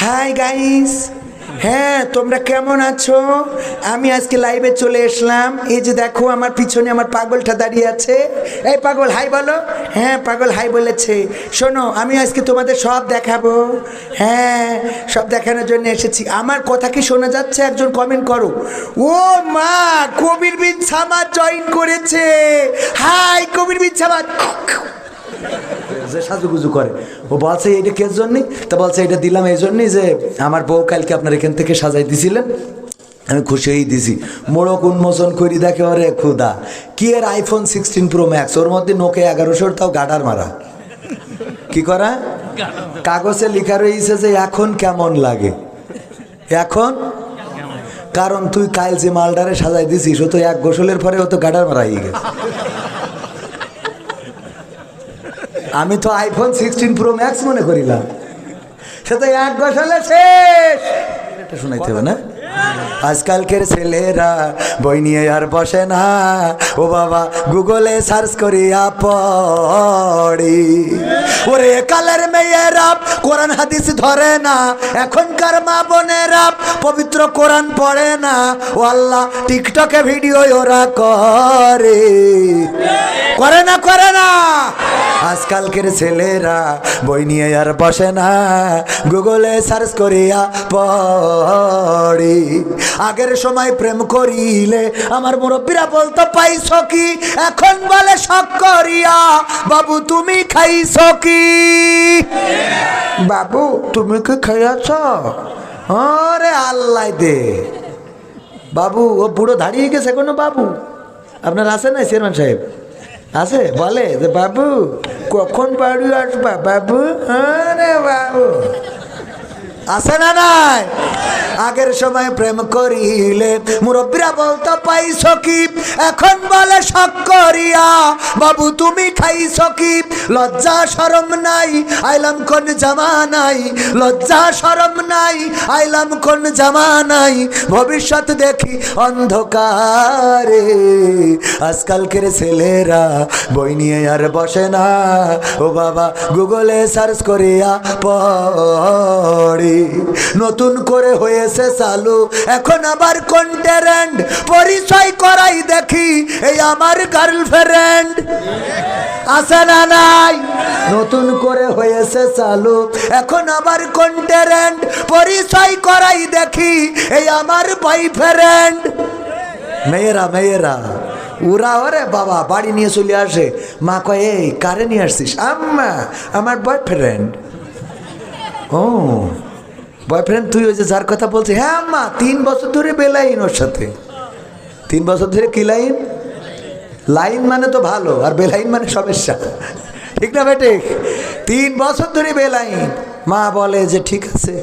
Hi guys হ্যাঁ তোমরা কেমন আছো? আমি আজকে লাইভে চলে এসলাম। এই যে দেখো, আমার পিছনে আমার পাগলটা দাঁড়িয়ে আছে। এই পাগল হাই বলো। হ্যাঁ পাগল হাই বলেছে। শোনো, আমি আজকে তোমাদের সব দেখাবো। হ্যাঁ সব দেখানোর জন্য এসেছি। আমার কথা কি শোনা যাচ্ছে? একজন কমেন্ট করো। ও মা, কবির বিন সামাদ জয়েন করেছে। হাই কবির বিন সামাদ যে সাজুগুজু করে। ও বলছে, এটা কে জন্যই তা বলছে, এটা দিলাম এই জন্যই যে আমার বউ কালকে আপনার এখান থেকে সাজাই দিছিলেন। আমি খুশি হয়েই দিছি। মোড়ক উন্মোচন করি দেখে ওরে খুদা কি এর আইফোন সিক্সটিন প্রো ম্যাক্স ওর মধ্যে নোকে এগারোশোর তাও গাডার মারা। কি করা? কাগজে লেখা রয়েছে যে এখন কেমন লাগে। এখন? কারণ তুই কাল যে মালডারে সাজাই দিছিস, ও তো এক গোসলের পরে ও তো গাডার মারা হয়ে গেছে। আমি তো আইফোন সিক্সটিন প্রো ম্যাক্স মনে করিলাম। সে তো এক বছর শেষ। এটা শোনাইতে হবে না? আজকালকের ছেলেরা বই নিয়ে আর বসে না। ও বাবা, গুগলে সার্চ করিয়া পড়ি। ওরে কালের মেয়েরা কোরআন হাদিস ধরে না। এখনকার মা বোনের বোনেরা পবিত্র কোরআন পড়ে না। ও আল্লাহ, টিকটকে ভিডিও ওরা করে। করে না করে না। আজকালকের ছেলেরা বই নিয়ে আর বসে না। গুগলে সার্চ করিয়া পড়ি। আগের সময় প্রেম করিলে আমার মুরব্বীরা বলতো, পাইছ কি? এখন বলে শখ করিয়া। বাবু, তুমি খাইছ কি? বাবু, তুমি কি খাইয়াছ? আরে আল্লাহ দে। বাবু, ও বুড়ো দাঁড়িয়ে গেছে কোনো বাবু? আপনার আছে না চেয়ারম্যান সাহেব? আছে? বলে যে, বাবু, কখন বাড়ি আসবা বাবু? আরে বাবু আছে না নাই? আগের সময় প্রেম করিলে মুরব্বীরা বলতো, পাইছ কি? এখন বলে, শখ করিয়া। বাবু, তুমি খাইছ কি? লজ্জা সরম নাই। আইলাম কোন জামা নাই। লজ্জা সরম নাই। আইলাম কোন জামা নাই। ভবিষ্যৎ দেখি অন্ধকারে। আজকালকের ছেলেরা বই নিয়ে আর বসে না। ও বাবা, গুগলে সার্চ করিয়া পড়ি। নতুন করে হয়েছে চালু। এখন আবার কোন ট্যারেন্ট পরিচয় করাই দেখি, এই আমার গার্লফ্রেন্ড আছে না নাই? নতুন করে হয়েছে চালু। এখন আবার কোন ট্যারেন্ট পরিচয় করাই দেখি, এই আমার বয়ফ্রেন্ড মেয়েরা মেয়েরা ওরা ওরে বাবা, বাড়ি নিয়ে চলে আসে। মা কয়, এই, কারে নিয়ে আসছিস? আম্মা, আমার বয়ফ্রেন্ড ও বয়ফ্রেন্ড তুই ওই যে যার কথা বলছিস হ্যাঁ আম্মা, তিন বছর ধরে বেলাইন ওর সাথে। তিন বছর ধরে কি লাইন? লাইন মানে তো ভালো, আর বেলাইন মানে সমস্যা। ঠিক না বেটে? তিন বছর ধরে বেলাইন। মা বলে যে, ঠিক আছে।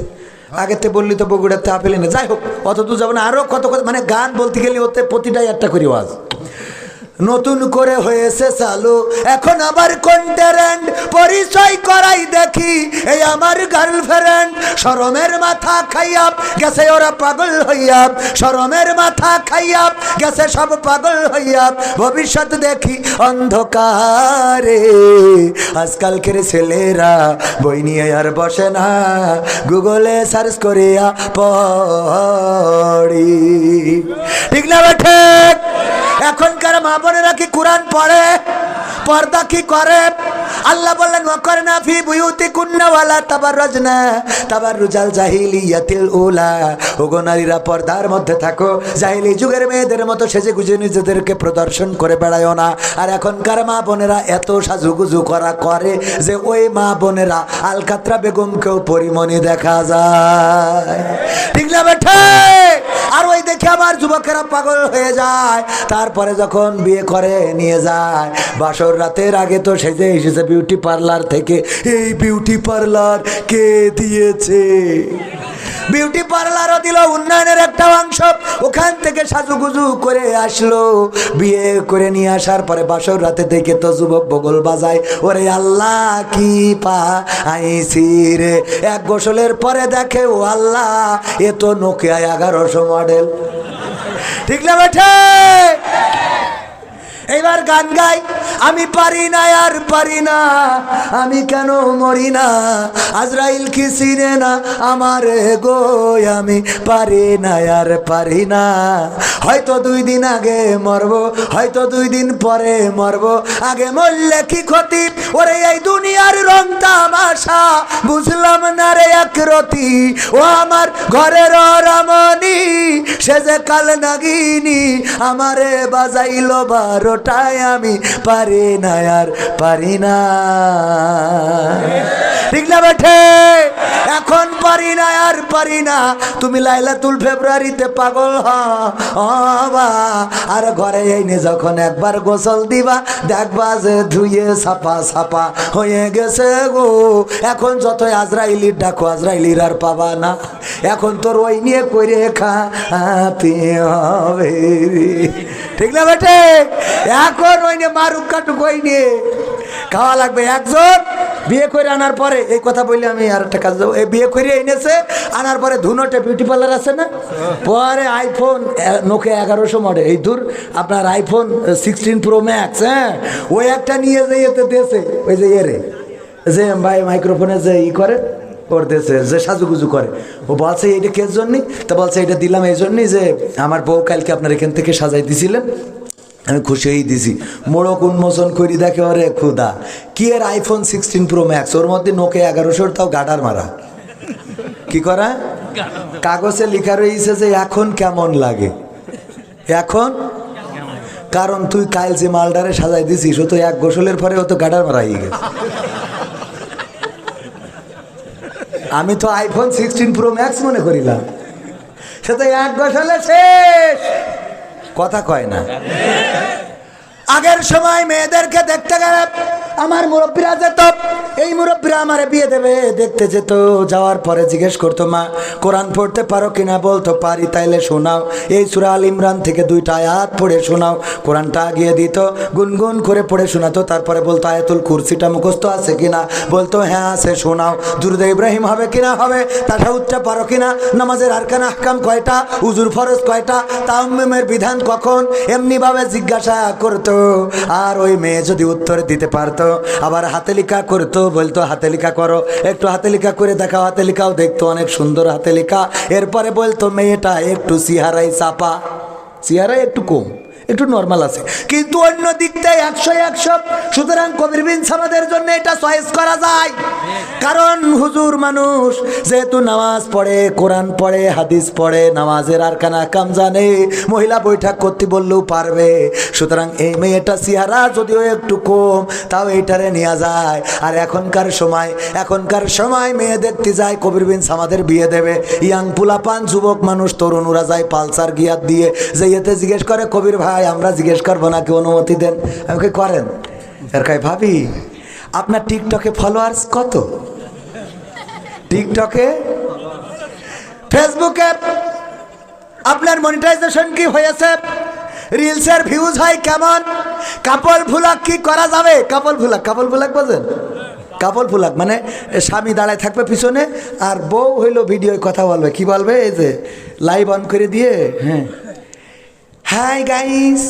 আগে আগেতে বললি তো বগুড়াতে আপেল এনে যাই হোক, অত দূর যাব না। আরও কত কত মানে গান বলতে গেলে ওতে প্রতিটাই একটা করি আওয়াজ নতুন করে হয়েছে চালু। এখন আবার কোন ট্যারেন্ট পরিচয় করাই দেখি। এই আমার গার্লফ্রেন্ড সরমের মাথা খাইয়াব গেছে, ওরা পাগল হইয়াপ সরমের মাথা খাইয়াব গেছে, সব পাগল হইয়াপ ভবিষ্যৎ দেখি অন্ধকারে। আজকালকের ছেলেরা বই নিয়ে আর বসে না। গুগলে সার্চ করিয়া পড়ি। ঠিক না ঠিক? এখনকার মা বোনেরা কি কোরআন পড়ে? পর্দা কি করে? আল্লাহ বললেন ওয়াকর না ফি বুয়ুতি কুন্নাওয়ালা তাবার রজনা তাবার রুজাল জাহিলিয়াতিল উলা। ওগো নারীরা, পর্দার মধ্যে থাকো। জাহিলি যুগের মেয়েদের মতো সেজে গুজে নিজেদেরকে প্রদর্শন করে বেড়ায়ও না। আর এখনকার মা বোনেরা এত সাজুগুজু করা করে যে ওই মা বোনেরা আলকাত্রা বেগমকেও পরিমণি দেখা যায়। ঠিক না বেঠে? আর ওই দেখে আমার যুবকেরা পাগল হয়ে যায়। তারপরে যখন বিয়ে করে, নিয়ে যায়। বাসর রাতের আগে তো সেজে এসেছে বিউটি পার্লার থেকে। এই বিউটি পার্লার কে দিয়েছে? বিউটি পার্লারও দিল, উন্নয়নের একটা অংশ। ওখান থেকে সাজুগুজু করে আসলো। বিয়ে করে নিয়ে আসার পরে বাসর রাতে দেখে তো যুবক বগল বাজায়। ওরে আল্লাহ, কি পা আইসি রে? এক গোসলের পরে দেখে, ও আল্লাহ, এ তো নোকিয়া এগারোশো মডেল। ঠিক না বেঠে? এইবার গান গাই। আমি পারি না, আর পারি না। আমি কেন মরি না? আজরাইল কি চিনে না আমার? গো, আমি পারি না, আর পারি না। হয়তো দুই দিন আগে মরব, হয়তো দুই দিন পরে মরব। আগে মরলে কি ক্ষতি? ওরে, এই দুনিয়ার রং তামাশা। বুঝলাম না রে, এক রতি। ও আমার ঘরের রামনি সে যে কাল নাগিনি। আমারে বাজাইলো বারোটায় আমি পারি না আর পারি না। ঠিক বেঠে? এখন পারি না আর পারি না। তুমি লাইলাতুল ফেব্রুয়ারিতে পাগল হবা আর ঘরে এনে যখন একবার গোসল দিবা, দেখবা যে ধুয়ে সাপা সাপা হয়ে গেছে গো। এখন যত আজরাইলির ডাকো, আজরাইলির আর পাবা না। এখন তোর ওই নিয়ে করে খাতে হবে ঠিক না বেটে এখন ওই নিয়ে মারুক ওই নিয়ে খাওয়া লাগবে। একজন বিয়ে করে আনার পরে, এই কথা বললে আমি আর একটা কাজ এই বিয়ে করে এনেছে, আনার পরে ধুনোটে বিউটি পার্লার আছে না? পরে আইফোন নোকে এগারোশো মডেল এই দূর, আপনার আইফোন সিক্সটিন প্রো ম্যাক্স হ্যাঁ? ওই একটা নিয়ে যে এতে দেশে ওই যে এরে। যে ভাই মাইক্রোফোনে যে ই করে, ওর দেশে যে সাজুগুজু করে। ও বলছে এইটা কে জন্যই তা বলছে, এটা দিলাম এই জন্যই যে আমার বউ কালকে আপনার এখান থেকে সাজাই দিছিলেন। আমি খুশি হয়ে দিছি। মোড়ক উন্মোচন করি দেখে ওরে খুদা কি এর আইফোন সিক্সটিন প্রো ম্যাক্স ওর মধ্যে নোকে এগারোশোর তাও গাডার মারা। কি করা? কাগজে লেখা রয়েছে যে এখন কেমন লাগে। এখন? কারণ তুই কাল যে মালডারে সাজাই দিছিস, ও তো এক গোসলের পরে ও তো গাডার মারা হয়ে গেছে। আমি তো আইফোন সিক্সটিন প্রো ম্যাক্স মনে করিলাম। সে তো এক গোসলে শেষ! কথা কয় না। আগের সময় মেয়েদেরকে দেখতে গেলে আমার মুরব্বীরা যেত, এই মুরব্বীরা আমার বিয়ে দেবে, দেখতে যেত, যাওয়ার পরে জিজ্ঞেস করতো, মা, কোরআন পড়তে পারো কিনা বলতো? পারি, তাইলে শোনাও। এই সুরা আল ইমরান থেকে দুইটা আয়াত পড়ে শোনাও। কোরআনটা আগিয়ে দিত, গুনগুন করে পড়ে শোনাতো, তারপরে বলতো, আয়াতুল কুরসিটা মুখস্থ আছে কিনা? বলতো হ্যাঁ আছে, শোনাও। দুরুদে ইব্রাহিম হবে কিনা? হবে। তাসাউদটা পারো কিনা? নামাজের আরকান আহকাম কয়টা? উজুর ফরজ কয়টা? তাম্মেমের বিধান কখন? এমনিভাবে জিজ্ঞাসা করতো, আর ওই মেয়ে যদি উত্তর দিতে পারতো? আবার হাতে লিখা করতো বলতো, হাতে লিখা করো। একটু হাতে লিখা করে দেখাও, হাতে লেখাও দেখতো, অনেক সুন্দর হাতে লেখা। এরপরে বলতো, মেয়েটা একটু সিহারাই চাপা। সিহারাই একটু কম, একটু নর্মাল আছে। কিন্তু অন্য দিকটায় একশো একশো। সুতরাং কবির বিন সামাদের জন্য এটা চয়েস করা যায়। কারণ হুজুর মানুষ, যেহেতু নামাজ পড়ে, কোরআন পড়ে, হাদিস পড়ে, নামাজের আর কানা কাম জানে মহিলা বৈঠক করতে বললেও পারবে। সুতরাং এই মেয়েটা সিহারা যদিও একটু কম, তাও এইটারে নেওয়া যায়। আর এখনকার সময় এখনকার সময় মেয়ে দেখতে যায়, কবির বিন সামাদের বিয়ে দেবে। ইয়াং পুলাপান যুবক মানুষ, তরুণরা যায় পালসার গিয়ার দিয়ে। যে ইয়েতে জিজ্ঞেস করে, কবির ভাই, আমরা জিজ্ঞেস করব নাকি অনুমতি দেন? আমাকে করেন। এর কাই ভাবি আপনার টিকটকে ফলোয়ার্স কত? টিকটকে? ফেসবুকে আপনার মনিটাইজেশন কি হয়েছে? রিলসের ভিউজ হয় কেমন? কাপল ভুলাক কি করা যাবে? কাপল ভুলাক কাপল ভুলাক বোঝেন কাপল ফুলাক মানে স্বামী দাঁড়ায় থাকবে পিছনে আর বউ হইল ভিডিও কথা বলবে। কি বলবে? এই যে লাইভ অন করে দিয়ে হ্যাঁ। হাই গাইস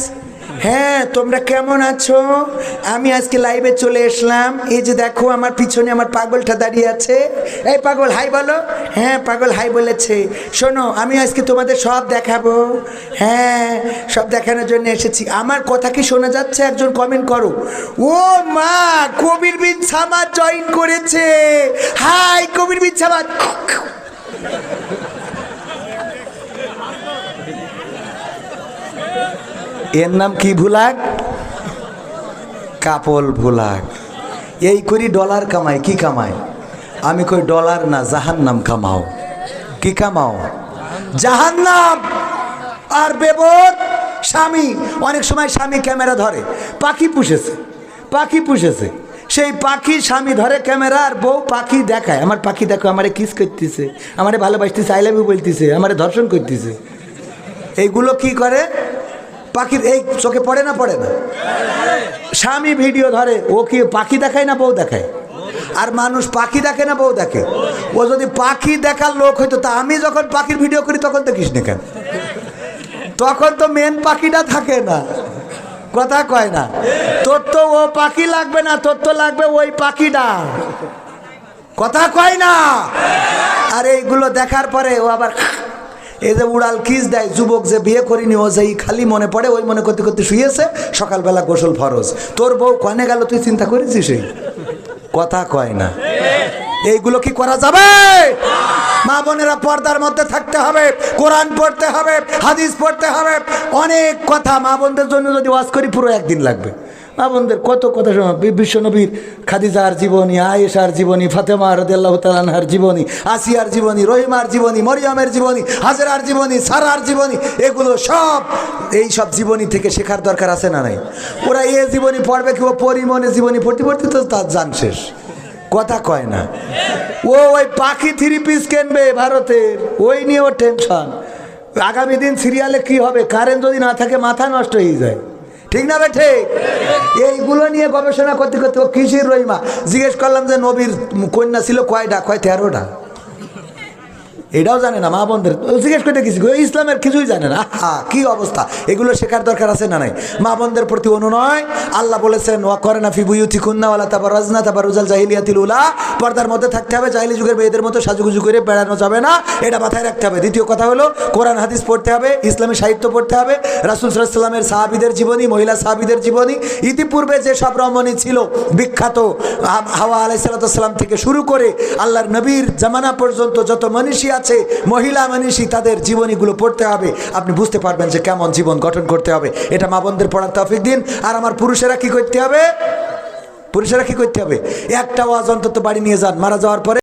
হ্যাঁ তোমরা কেমন আছো? আমি আজকে লাইভে চলে এসলাম। এই যে দেখো, আমার পিছনে আমার পাগলটা দাঁড়িয়ে আছে। এই পাগল হাই বলো। হ্যাঁ পাগল হাই বলেছে। শোনো, আমি আজকে তোমাদের সব দেখাবো। হ্যাঁ সব দেখানোর জন্য এসেছি। আমার কথা কি শোনা যাচ্ছে? একজন কমেন্ট করো। ও মা, কবির বিন সামাদ জয়েন করেছে। হাই কবির বিন সামাদ। এর নাম কি ভুলাক? কাপল ভুলাক। এই করি ডলার কামাই, কি কামাই? আমি কই ডলার না জাহান নাম কামাও। কি কামাও? জাহান নাম আর বেবর স্বামী, অনেক সময় স্বামী ক্যামেরা ধরে। পাখি পুষেছে পাখি পুষেছে। সেই পাখি স্বামী ধরে ক্যামেরা আর বউ পাখি দেখায়। আমার পাখি দেখো, আমারে কিস করতেছে, আমারে ভালোবাসতেছে আই বলতেছে, আমারে ধর্ষণ করতেছে। এইগুলো কি করে? পাখির এই চোখে পড়ে না পড়ে না? স্বামী ভিডিও ধরে, ও কি পাখি দেখায় না বউ দেখায়? আর মানুষ পাখি দেখে না, বউ দেখে? ও যদি পাখি দেখার লোক হইতো, তা আমি যখন পাখির ভিডিও করি, তখন দেখিস না কেন? তখন তো মেন পাখিটা থাকে না। কথা কয় না। তোর তো ও পাখি লাগবে না, তোর তো লাগবে ওই পাখিটা। কথা কয় না। আর এইগুলো দেখার পরে ও আবার এই যে উড়াল কিস দেয়, যুবক যে বিয়ে করিনি ও যেই খালি মনে পড়ে, ওই মনে করতে করতে শুয়েছে, সকালবেলা গোসল ফরজ। তোর বউ কনে গেল, তুই চিন্তা করেছিস? কথা কয় না। এইগুলো কি করা যাবে? মা বোনেরা পর্দার মধ্যে থাকতে হবে, কোরআন পড়তে হবে, হাদিস পড়তে হবে। অনেক কথা মা বোনদের জন্য যদি ওয়াজ করি, পুরো একদিন লাগবে। মা কত কথা শোনা। বিশ্বনবীর খাদিজার জীবনী, আয়েশার জীবনী, ফাতেমা রদিয়াল্লাহ তালানহার জীবনী, আসিয়ার জীবনী, রহিমার জীবনী, মরিয়মের জীবনী, হাজরার জীবনী, সারার জীবনী, এগুলো সব এই সব জীবনী থেকে শেখার দরকার আছে না নাই? ওরা এ জীবনী পড়বে কি ও পরিমনে জীবনী পড়তে পড়তে তো তার জান শেষ। কথা কয় না। ও ওই পাখি থ্রি পিস কিনবে ভারতের ওই নিয়ে ওর টেনশন। আগামী দিন সিরিয়ালে কি হবে? কারেন্ট যদি না থাকে, মাথা নষ্ট হয়ে যায়। ঠিক না বেঠে এইগুলো নিয়ে গবেষণা করতে করতে কিসির রহিমা? জিজ্ঞেস করলাম যে নবীর কন্যা ছিল কয়টা কয় তেরোটা এটাও জানে না, মা বোনদের। জিজ্ঞেস করতে ও ইসলামের কিছুই জানে না। আহা, কি অবস্থা? এগুলো শেখার দরকার আছে না নাই? মা বোনদের প্রতি অনুনয়। আল্লাহ বলেছেন, ওয়া করে না ফিবুয়ুথি কুন্নাওয়ালা তারপর রাজনা তারপর রুজাল জাহিলিয়াতিল উলা। পর্দার মধ্যে থাকতে হবে, জাহিলি যুগের মেয়েদের মতো সাজুগুজু করে বেড়ানো যাবে না। এটা মাথায় রাখতে হবে। দ্বিতীয় কথা হলো, কোরআন, হাদিস পড়তে হবে, ইসলামী সাহিত্য পড়তে হবে। রাসুল সাল্লামের সাহাবিদের জীবনী, মহিলা সাহাবিদের জীবনী, ইতিপূর্বে যে সব রমণী ছিল, বিখ্যাত হাওয়া আলাইসালাম থেকে শুরু করে আল্লাহর নবীর জামানা পর্যন্ত যত মনীষী আছে। মহিলা মানুষই তাদের জীবনীগুলো পড়তে হবে। আপনি বুঝতে পারবেন যে কেমন জীবন গঠন করতে হবে। এটা মা বোনদের পড়ার তফিক দিন। আর আমার পুরুষেরা কি করতে হবে? পুরুষেরা কি করতে হবে? একটা ওয়াজ অন্তত বাড়ি নিয়ে যান। মারা যাওয়ার পরে